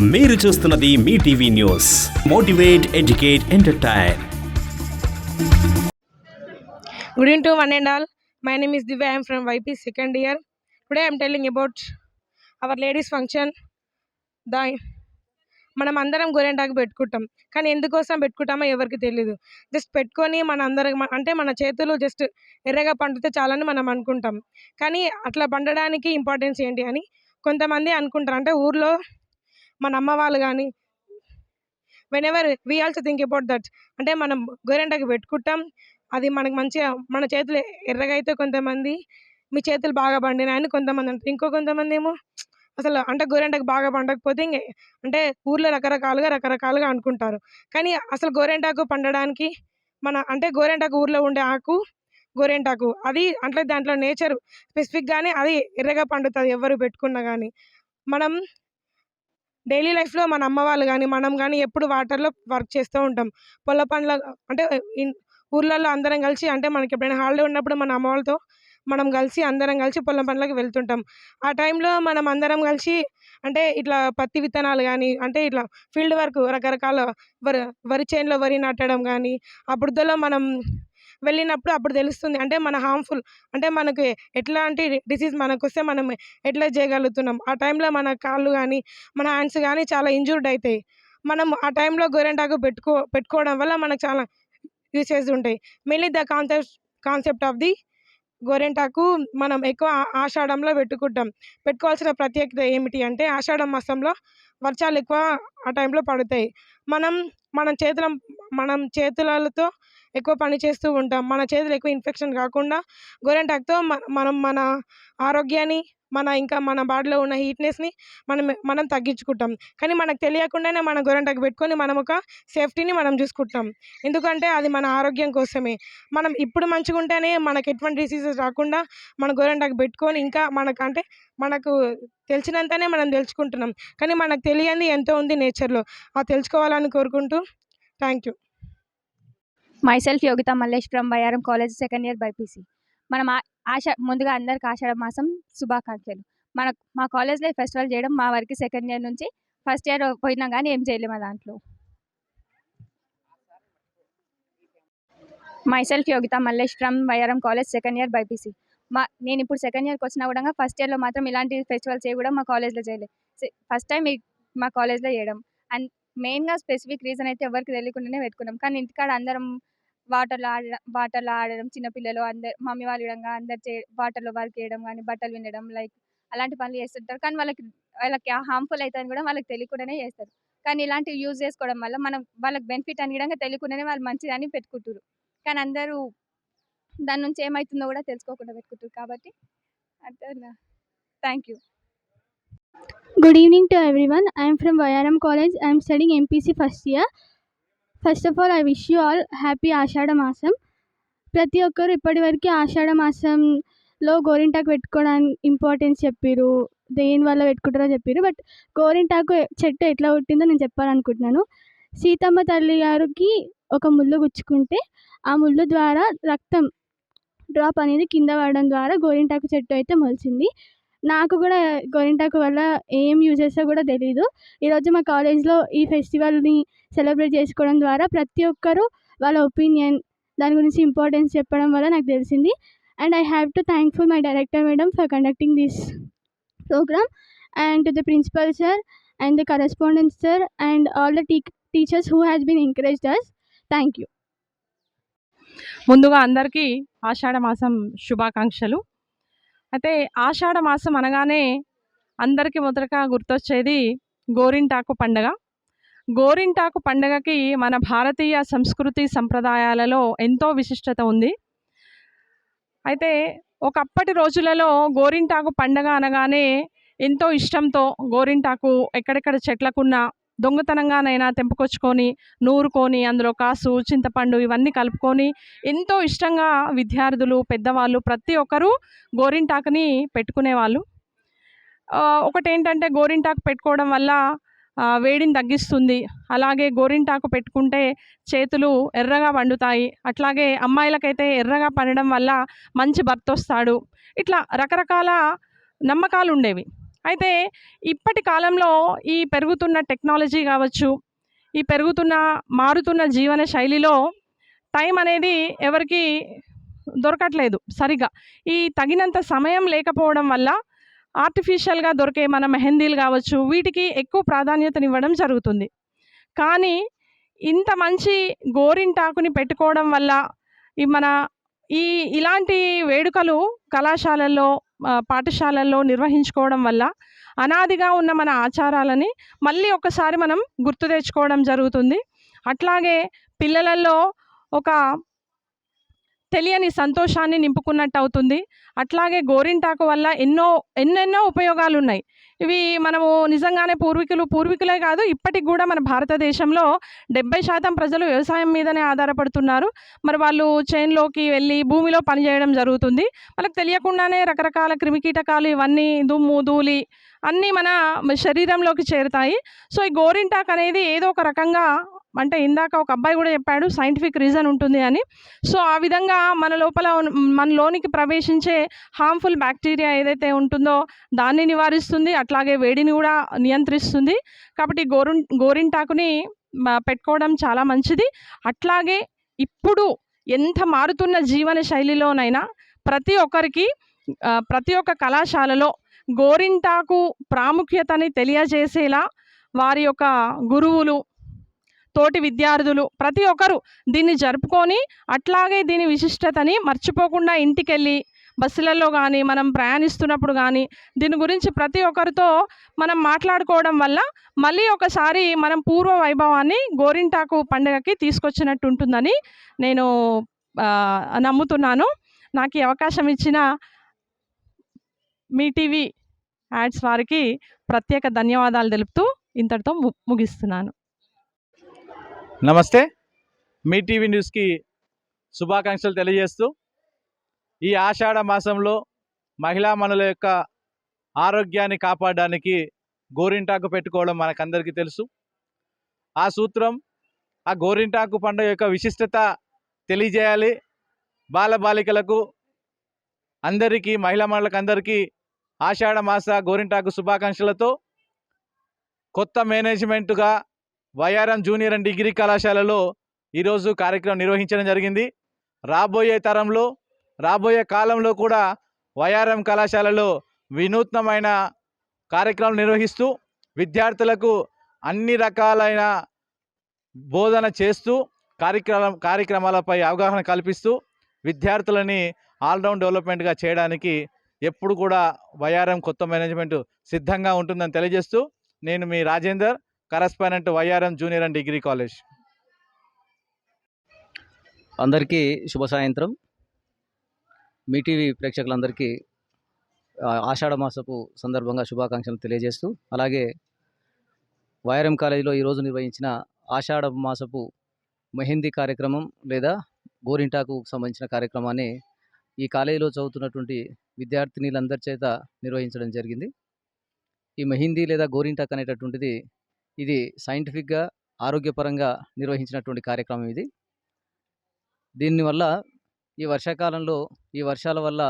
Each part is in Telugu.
మీరు చూస్తున్నది మీ TV news. Motivate educate entertain. Good evening to one and all my name is Divya I'm from YP second year today I'm telling about our ladies function ladies మనం అందరం గోరెంటాకు పెట్టుకుంటాం. కానీ ఎందుకోసం పెట్టుకుంటామో ఎవరికి తెలియదు జస్ట్ పెట్టుకొని మన అందరం అంటే మన చేతులు జస్ట్ ఎర్రగా పండితే చాలని మనం అనుకుంటాం. కానీ అట్లా పండడానికి ఇంపార్టెన్స్ ఏంటి అని కొంతమంది అనుకుంటారు. అంటే ఊర్లో మన అమ్మ వాళ్ళు కానీ whenever we also think about that అంటే మనం గోరెంటాకు పెట్టుకుంటాం. అది మనకు మంచిగా మన చేతులు ఎర్రగా అయితే కొంతమంది మీ చేతులు బాగా పండినాయని కొంతమంది అంటారు. ఇంకో కొంతమంది ఏమో అసలు అంటే గోరెంటకు బాగా పండకపోతే ఇంక అంటే ఊర్లో రకరకాలుగా రకరకాలుగా అనుకుంటారు. కానీ అసలు గోరెంటాకు పండడానికి మన అంటే గోరెంటాకు ఊర్లో ఉండే ఆకు గోరెంటాకు అది అంటే దాంట్లో నేచర్ స్పెసిఫిక్గానే అది ఎర్రగా పండుతుంది ఎవరు పెట్టుకున్నా కానీ మనం డైలీ లైఫ్లో మన అమ్మ వాళ్ళు కానీ మనం కానీ ఎప్పుడు వాటర్లో వర్క్ చేస్తూ ఉంటాం. పొల పనుల అంటే ఊర్లలో అందరం కలిసి అంటే మనకి ఎప్పుడైనా హాలిడే ఉన్నప్పుడు మన అమ్మ వాళ్ళతో మనం కలిసి అందరం కలిసి పొలం పనులకు వెళ్తుంటాం. ఆ టైంలో మనం అందరం కలిసి అంటే ఇట్లా పత్తి విత్తనాలు కానీ అంటే ఇట్లా ఫీల్డ్ వర్క్ రకరకాల వరి వరి చేనులో వరి నాటడం కానీ ఆ బురదలో మనం వెళ్ళినప్పుడు అప్పుడు తెలుస్తుంది. అంటే మన హార్మ్ఫుల్ అంటే మనకు ఎట్లాంటి డిసీజ్ మనకు వస్తే మనం ఎట్లా చేయగలుగుతున్నాం? ఆ టైంలో మన కాళ్ళు కానీ మన హ్యాండ్స్ కానీ చాలా ఇంజూర్డ్ అవుతాయి మనం ఆ టైంలో గోరెంటాకు పెట్టుకో పెట్టుకోవడం వల్ల మనకు చాలా యూసేజ్ ఉంటాయి. Mainly the concept concept of the గోరెంటాకు మనం ఎక్కువ ఆషాఢంలో పెట్టుకుంటాం. పెట్టుకోవాల్సిన ప్రత్యేకత ఏమిటి అంటే ఆషాఢ మాసంలో వర్షాలు ఎక్కువ ఆ టైంలో పడతాయి. మనం మన చేతుల మనం చేతులతో ఎక్కువ పని చేస్తూ ఉంటాం. మన చేతులు ఎక్కువ ఇన్ఫెక్షన్ కాకుండా గోరెంటాకుతో మనం మన ఆరోగ్యాన్ని మన ఇంకా మన బాడీలో ఉన్న హీట్నెస్ని మనం మనం తగ్గించుకుంటాం. కానీ మనకు తెలియకుండానే మన గొరంటకు పెట్టుకొని మనం ఒక సేఫ్టీని మనం చూసుకుంటాం. ఎందుకంటే అది మన ఆరోగ్యం కోసమే. మనం ఇప్పుడు మంచిగా ఉంటేనే మనకు ఎటువంటి డిసీజెస్ రాకుండా మన గోరెంటాకు పెట్టుకొని ఇంకా మనకు అంటే మనకు తెలిసినంతనే మనం తెలుసుకుంటున్నాం. కానీ మనకు తెలియంది ఎంతో ఉంది నేచర్లో ఆ తెలుసుకోవాలని కోరుకుంటూ thank you myself Yogitha Mallesh from Bayyaram college second year BiPC మనం ఆ- ఆష ముందుగా అందరికి ఆషాఢ మాసం శుభాకాంక్షలు. మన మా కాలేజ్లో ఫెస్టివల్ చేయడం మా వరకు సెకండ్ ఇయర్ నుంచి ఫస్ట్ ఇయర్ పోయినా కానీ ఏం చేయలేము దాంట్లో. Myself Yogitha Mallesh from Bayyaram college second year BiPC మా నేను ఇప్పుడు సెకండ్ ఇయర్కి వచ్చినా కూడా ఫస్ట్ ఇయర్లో మాత్రం ఇలాంటి ఫెస్టివల్స్ చేయడం మా కాలేజ్లో చేయలేదు ఫస్ట్ టైం మా కాలేజ్లో చేయడం. అండ్ మెయిన్గా స్పెసిఫిక్ రీజన్ అయితే ఎవరికి తెలియకుండానే పెట్టుకున్నాం. కానీ ఇంటికాడ అందరం వాటర్లో ఆడడం వాటర్లో ఆడడం చిన్నపిల్లలు అందరు మమ్మీ వాళ్ళు విధంగా అందరు చే వాటర్లో వర్క్ చేయడం కానీ బట్టలు వినడం లైక్ అలాంటి పనులు చేస్తుంటారు. కానీ వాళ్ళకి వాళ్ళకి హార్మ్ఫుల్ అవుతుంది కూడా వాళ్ళకి తెలియకుండానే చేస్తారు. కానీ ఇలాంటివి యూజ్ చేసుకోవడం వల్ల మనం వాళ్ళకి బెనిఫిట్ అని కూడా తెలియకుండానే వాళ్ళు మంచిదని పెట్టుకుంటారు కానీ అందరూ దాని నుంచి ఏమవుతుందో కూడా తెలుసుకోకుండా పెట్టుకుంటారు కాబట్టి అర్థం thank you Good evening to everyone. I am from YRM College. I am studying MPC first year. First of all I wish you all happy Ashadha మాసం ప్రతి ఒక్కరు ఇప్పటివరకు ఆషాఢ మాసంలో గోరింటాకు పెట్టుకోవడానికి ఇంపార్టెన్స్ చెప్పారు దేని వల్ల పెట్టుకుంటారో చెప్పారు బట్ గోరింటాకు చెట్టు ఎట్లా పుట్టిందో నేను చెప్పాలనుకుంటున్నాను సీతమ్మ తల్లి గారికి ఒక ముళ్ళు గుచ్చుకుంటే ఆ ముళ్ళు ద్వారా రక్తం డ్రాప్ అనేది కింద పడడం ద్వారా గోరింటాకు చెట్టు అయితే మొలిచింది నాకు కూడా గోరింటాకు వల్ల ఏం యూజ్ చేస్తో కూడా తెలియదు ఈరోజు మా కాలేజ్లో ఈ ఫెస్టివల్ని సెలబ్రేట్ చేసుకోవడం ద్వారా ప్రతి ఒక్కరూ వాళ్ళ ఒపీనియన్ దాని గురించి ఇంపార్టెన్స్ చెప్పడం వల్ల నాకు తెలిసింది. And I have to thankful my director madam for conducting this programme. And to the principal sir and the correspondent sir and all the t teachers who has been encouraged us thank you. ముందుగా అందరికీ ఆషాఢ మాసం శుభాకాంక్షలు. అయితే ఆషాఢ మాసం అనగానే అందరికీ మొదటగా గుర్తొచ్చేది గోరింటాకు పండగ. గోరింటాకు పండగకి మన భారతీయ సంస్కృతి సంప్రదాయాలలో ఎంతో విశిష్టత ఉంది. అయితే ఒకప్పటి రోజులలో గోరింటాకు పండగ అనగానే ఎంతో ఇష్టంతో గోరింటాకు ఎక్కడెక్కడ చెట్లకున్న దొంగతనంగానైనా తెంపుకొచ్చుకొని నూరుకొని అందులో కాసు చింతపండు ఇవన్నీ కలుపుకొని ఎంతో ఇష్టంగా విద్యార్థులు పెద్దవాళ్ళు ప్రతి ఒక్కరూ గోరింటాకుని పెట్టుకునేవాళ్ళు. ఒకటేంటంటే గోరింటాకు పెట్టుకోవడం వల్ల వేడిని తగ్గిస్తుంది. అలాగే గోరింటాకు పెట్టుకుంటే చేతులు ఎర్రగా పండుతాయి. అట్లాగే అమ్మాయిలకైతే ఎర్రగా పండడం వల్ల మంచి భర్త వస్తాడు ఇట్లా రకరకాల నమ్మకాలు ఉండేవి అయితే ఇప్పటి కాలంలో ఈ పెరుగుతున్న టెక్నాలజీ కావచ్చు ఈ పెరుగుతున్న మారుతున్న జీవన శైలిలో టైం అనేది ఎవరికి దొరకట్లేదు సరిగా. ఈ తగినంత సమయం లేకపోవడం వల్ల ఆర్టిఫిషియల్గా దొరికే మన మెహందీలు కావచ్చు వీటికి ఎక్కువ ప్రాధాన్యతనివ్వడం జరుగుతుంది. కానీ ఇంత మంచి గోరింటాకుని పెట్టుకోవడం వల్ల ఈ మన ఈ ఇలాంటి వేడుకలు కళాశాలల్లో పాఠశాలల్లో నిర్వహించుకోవడం వల్ల అనాదిగా ఉన్న మన ఆచారాలని మళ్ళీ ఒకసారి మనం గుర్తు తెచ్చుకోవడం జరుగుతుంది. అట్లాగే పిల్లలలో ఒక తెలియని సంతోషాన్ని నింపుకున్నట్టు అవుతుంది. అట్లాగే గోరింటాకు వల్ల ఎన్నో ఎన్నెన్నో ఉపయోగాలు ఉన్నాయి ఇవి మనము నిజంగానే పూర్వీకులు పూర్వీకులే కాదు ఇప్పటికి కూడా మన భారతదేశంలో డెబ్బై శాతం ప్రజలు వ్యవసాయం మీదనే ఆధారపడుతున్నారు. మరి వాళ్ళు చేన్లోకి వెళ్ళి భూమిలో పనిచేయడం జరుగుతుంది. వాళ్ళకి తెలియకుండానే రకరకాల క్రిమికీటకాలు ఇవన్నీ దుమ్ము ధూళి అన్నీ మన శరీరంలోకి చేరుతాయి. సో ఈ గోరింటాక్ అనేది ఏదో ఒక రకంగా అంటే ఇందాక ఒక అబ్బాయి కూడా చెప్పాడు సైంటిఫిక్ రీజన్ ఉంటుంది అని. సో ఆ విధంగా మన లోపల మన లోనికి ప్రవేశించే హార్మ్ఫుల్ బ్యాక్టీరియా ఏదైతే ఉంటుందో దాన్ని నివారిస్తుంది అట్లాగే వేడిని కూడా నియంత్రిస్తుంది. కాబట్టి గోరు గోరింటాకుని పెట్టుకోవడం చాలా మంచిది. అట్లాగే ఇప్పుడు ఎంత మారుతున్న జీవన శైలిలోనైనా ప్రతి ఒక్కరికి ప్రతి ఒక్క కళాశాలలో గోరింటాకు ప్రాముఖ్యతని తెలియజేసేలా వారి యొక్క గురువులు తోటి విద్యార్థులు ప్రతి ఒక్కరు దీన్ని జరుపుకొని అట్లాగే దీని విశిష్టతని మర్చిపోకుండా ఇంటికెళ్ళి బస్సులలో కానీ మనం ప్రయాణిస్తున్నప్పుడు కానీ దీని గురించి ప్రతి ఒక్కరితో మనం మాట్లాడుకోవడం వల్ల మళ్ళీ ఒకసారి మనం పూర్వ వైభవాన్ని గోరింటాకు పండుగకి తీసుకొచ్చినట్టు ఉంటుందని నేను నమ్ముతున్నాను. నాకు ఈ అవకాశం ఇచ్చిన మీ టీవీ యాడ్స్ వారికి ప్రత్యేక ధన్యవాదాలు తెలుపుతూ ఇంతటితో ము ముగిస్తున్నాను. నమస్తే. మీ టీవీ న్యూస్కి శుభాకాంక్షలు తెలియజేస్తూ ఈ ఆషాఢ మాసంలో మహిళా మనుల యొక్క ఆరోగ్యాన్ని కాపాడడానికి గోరింటాకు పెట్టుకోవడం మనకందరికీ తెలుసు. ఆ సూత్రం ఆ గోరింటాకు పండుగ యొక్క విశిష్టత తెలియజేయాలి. బాలబాలికలకు అందరికీ మహిళా మనులకు అందరికీ ఆషాఢ మాస గోరింటాకు శుభాకాంక్షలతో కొత్త మేనేజ్మెంటుగా వైఆర్ఎం జూనియర్ అండ్ డిగ్రీ కళాశాలలో ఈరోజు కార్యక్రమం నిర్వహించడం జరిగింది. రాబోయే తరంలో రాబోయే కాలంలో కూడా వైఆర్ఎం కళాశాలలో వినూత్నమైన కార్యక్రమం నిర్వహిస్తూ విద్యార్థులకు అన్ని రకాలైన బోధన చేస్తూ కార్యక్రమం కార్యక్రమాలపై అవగాహన కల్పిస్తూ విద్యార్థులని ఆల్రౌండ్ డెవలప్మెంట్గా చేయడానికి ఎప్పుడు కూడా వైఆర్ఎం కొత్త మేనేజ్మెంట్ సిద్ధంగా ఉంటుందని తెలియజేస్తూ నేను మీ Rajender. Correspondent YRM junior and degree college. అందరికీ శుభ సాయంత్రం. మీ టీవీ ప్రేక్షకులందరికీ ఆషాఢ మాసపు సందర్భంగా శుభాకాంక్షలు తెలియజేస్తూ అలాగే వైఆర్ఎం కాలేజీలో ఈరోజు నిర్వహించిన ఆషాఢ మాసపు మెహందీ కార్యక్రమం లేదా గోరింటాకు సంబంధించిన కార్యక్రమాన్ని ఈ కాలేజీలో చదువుతున్నటువంటి విద్యార్థినిలందరి చేత నిర్వహించడం జరిగింది. ఈ మెహిందీ లేదా గోరింటాక్ అనేటటువంటిది ఇది సైంటిఫిక్గా ఆరోగ్యపరంగా నిర్వహించినటువంటి కార్యక్రమం ఇది. దీనివల్ల ఈ వర్షాకాలంలో ఈ వర్షాల వల్ల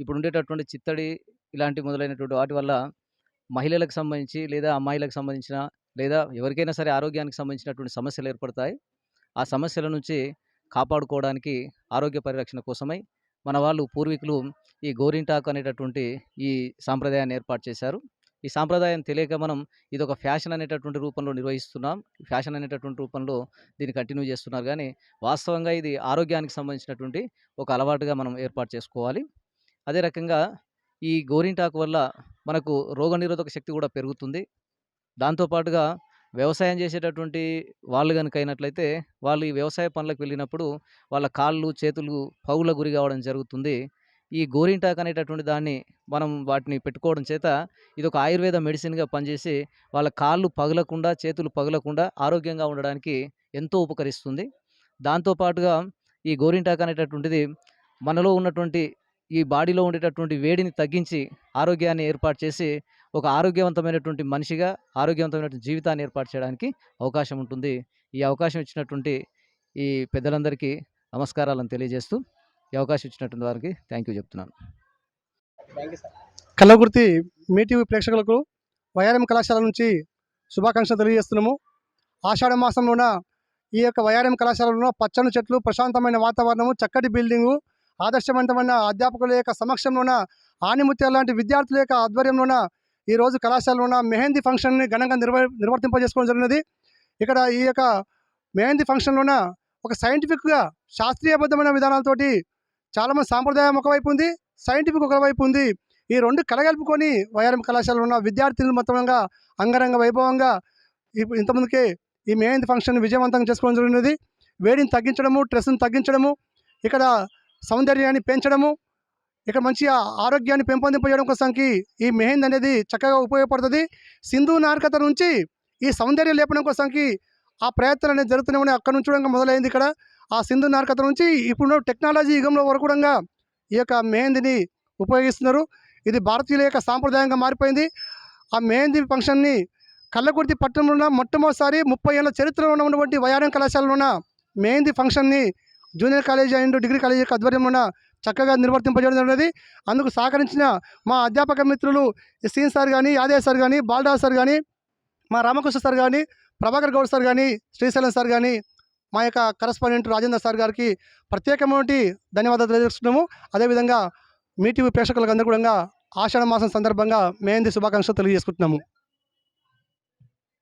ఇప్పుడు ఉండేటటువంటి చిత్తడి ఇలాంటి మొదలైనటువంటి వాటి వల్ల మహిళలకు సంబంధించి లేదా అమ్మాయిలకు సంబంధించిన లేదా ఎవరికైనా సరే ఆరోగ్యానికి సంబంధించినటువంటి సమస్యలు ఏర్పడతాయి. ఆ సమస్యల నుంచి కాపాడుకోవడానికి ఆరోగ్య పరిరక్షణ కోసమై మన వాళ్ళు పూర్వీకులు ఈ గోరింటాకు అనేటటువంటి ఈ సాంప్రదాయాన్ని ఏర్పాటు చేశారు. ఈ సాంప్రదాయం తెలియక మనం ఇది ఒక ఫ్యాషన్ అనేటటువంటి రూపంలో నిర్వహిస్తున్నాం. ఫ్యాషన్ అనేటటువంటి రూపంలో దీన్ని కంటిన్యూ చేస్తున్నారు. కానీ వాస్తవంగా ఇది ఆరోగ్యానికి సంబంధించినటువంటి ఒక అలవాటుగా మనం ఏర్పాటు చేసుకోవాలి. అదే రకంగా ఈ గోరింటాకు వల్ల మనకు రోగనిరోధక శక్తి కూడా పెరుగుతుంది. దాంతోపాటుగా వ్యవసాయం చేసేటటువంటి వాళ్ళు కనుక అయినట్లయితే వాళ్ళు ఈ వ్యవసాయ పనులకు వెళ్ళినప్పుడు వాళ్ళ కాళ్ళు చేతులు పగుల గురి కావడం జరుగుతుంది. ఈ గోరింటాక్ అనేటటువంటి దాన్ని మనం వాటిని పెట్టుకోవడం చేత ఇది ఒక ఆయుర్వేద మెడిసిన్గా పనిచేసి వాళ్ళ కాళ్ళు పగలకుండా చేతులు పగలకుండా ఆరోగ్యంగా ఉండడానికి ఎంతో ఉపకరిస్తుంది. దాంతోపాటుగా ఈ గోరింటాక్ అనేటటువంటిది మనలో ఉన్నటువంటి ఈ బాడీలో ఉండేటటువంటి వేడిని తగ్గించి ఆరోగ్యాన్ని ఏర్పాటు చేసి ఒక ఆరోగ్యవంతమైనటువంటి మనిషిగా ఆరోగ్యవంతమైనటువంటి జీవితాన్ని ఏర్పాటు చేయడానికి అవకాశం ఉంటుంది. ఈ అవకాశం ఇచ్చినటువంటి ఈ పెద్దలందరికీ నమస్కారాలను తెలియజేస్తూ ఈ అవకాశం ఇచ్చినటువంటి వారికి థ్యాంక్ యూ చెప్తున్నాను. కల్లగుర్తి మీటీవీ ప్రేక్షకులకు వైఆర్ఎం కళాశాల నుంచి శుభాకాంక్షలు తెలియజేస్తున్నాము. ఆషాఢ మాసంలోన ఈ యొక్క వైఆర్ఎం కళాశాలలో పచ్చని చెట్లు ప్రశాంతమైన వాతావరణము చక్కటి బిల్డింగు ఆదర్శవంతమైన అధ్యాపకుల యొక్క సమక్షంలోన ఆనిముత్యాల లాంటి విద్యార్థుల యొక్క ఆధ్వర్యంలోన ఈ రోజు కళాశాలలోన మెహందీ ఫంక్షన్ని ఘనంగా నిర్వ నిర్వర్తింపజేసుకోవడం జరిగినది. ఇక్కడ ఈ యొక్క మెహందీ ఫంక్షన్లోన ఒక సైంటిఫిక్గా శాస్త్రీయబద్ధమైన విధానాలతోటి చాలామంది సాంప్రదాయం ఒకవైపు ఉంది సైంటిఫిక్ ఒకవైపు ఉంది. ఈ రెండు కలగలుపుకొని వైఆర్ఎం కళాశాలలో ఉన్న విద్యార్థులు మొత్తంగా అంగరంగ వైభవంగా ఇప్పు- ఈ మెహందీ ఫంక్షన్ విజయవంతంగా చేసుకోవడం జరిగినది. వేడిని తగ్గించడము స్ట్రెస్ని తగ్గించడము ఇక్కడ సౌందర్యాన్ని పెంచడము ఇక్కడ మంచి ఆరోగ్యాన్ని పెంపొందింపజేయడం కోసంకి ఈ మెహందీ అనేది చక్కగా ఉపయోగపడుతుంది. సింధు నారకత నుంచి ఈ సౌందర్యం లేపడం కోసంకి ఆ ప్రయత్నాలు అనేది జరుగుతూనే ఉన్నాయి అక్కడ నుంచి కూడా మొదలైంది ఇక్కడ. ఆ సింధు నారకత నుంచి ఇప్పుడు టెక్నాలజీ యుగంలో వరకు కూడా ఈ యొక్క మెహందీని ఉపయోగిస్తున్నారు. ఇది భారతీయుల యొక్క సాంప్రదాయంగా మారిపోయింది. ఆ మెహందీ ఫంక్షన్ని కళ్ళకుర్తి పట్టణంలో ఉన్న మొట్టమొదటిసారి ముప్పై ఏళ్ళ చరిత్రలో ఉన్నటువంటి వయారం కళాశాలలో ఉన్న మెహందీ ఫంక్షన్ని junior college and degree college యొక్క ఆధ్వర్యంలో చక్కగా నిర్వర్తింపజేయడం జరిగినది. అందుకు సహకరించిన మా అధ్యాపక మిత్రులు సీన్ సార్ కానీ యాదయ్య సార్ కానీ బాలరాజ్ సార్ కానీ మా రామకృష్ణ సార్ కానీ ప్రభాకర్ గౌడ్ సార్ కానీ శ్రీశైలం సార్ కానీ మా యొక్క కరస్పాండెంట్ రాజేంద్ర సార్ గారికి ప్రత్యేకమైన ధన్యవాదాలు తెలియజేస్తున్నాము. అదేవిధంగా మీటీవీ ప్రేక్షకులకు అందరూ కూడా ఆషాఢ మాసం సందర్భంగా మేంది శుభాకాంక్షలు తెలియజేసుకుంటున్నాము.